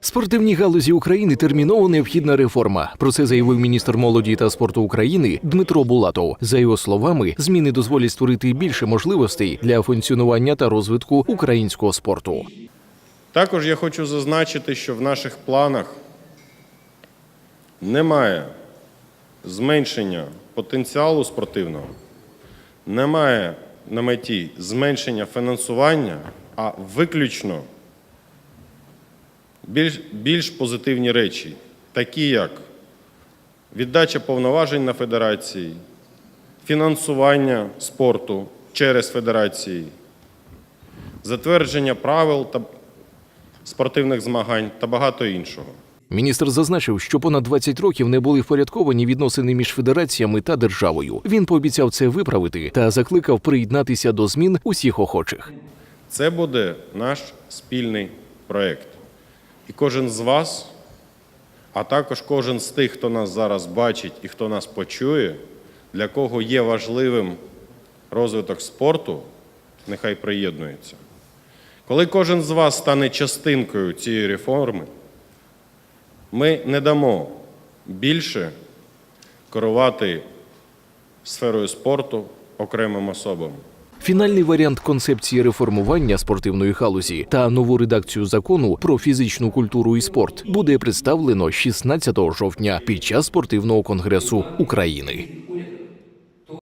Спортивній галузі України терміново необхідна реформа. Про це заявив міністр молоді та спорту України Дмитро Булатов. За його словами, зміни дозволять створити більше можливостей для функціонування та розвитку українського спорту. Також я хочу зазначити, що в наших планах немає зменшення потенціалу спортивного, немає на меті зменшення фінансування, а виключно більш, більш позитивні речі, такі як віддача повноважень на федерації, фінансування спорту через федерації, затвердження правил та спортивних змагань та багато іншого. Міністр зазначив, що понад 20 років не були впорядковані відносини між федераціями та державою. Він пообіцяв це виправити та закликав приєднатися до змін усіх охочих. Це буде наш спільний проєкт. І кожен з вас, а також кожен з тих, хто нас зараз бачить і хто нас почує, для кого є важливим розвиток спорту, нехай приєднується. Коли кожен з вас стане частинкою цієї реформи, ми не дамо більше керувати сферою спорту окремим особам. Фінальний варіант концепції реформування спортивної галузі та нову редакцію закону про фізичну культуру і спорт буде представлено 16 жовтня під час спортивного конгресу України.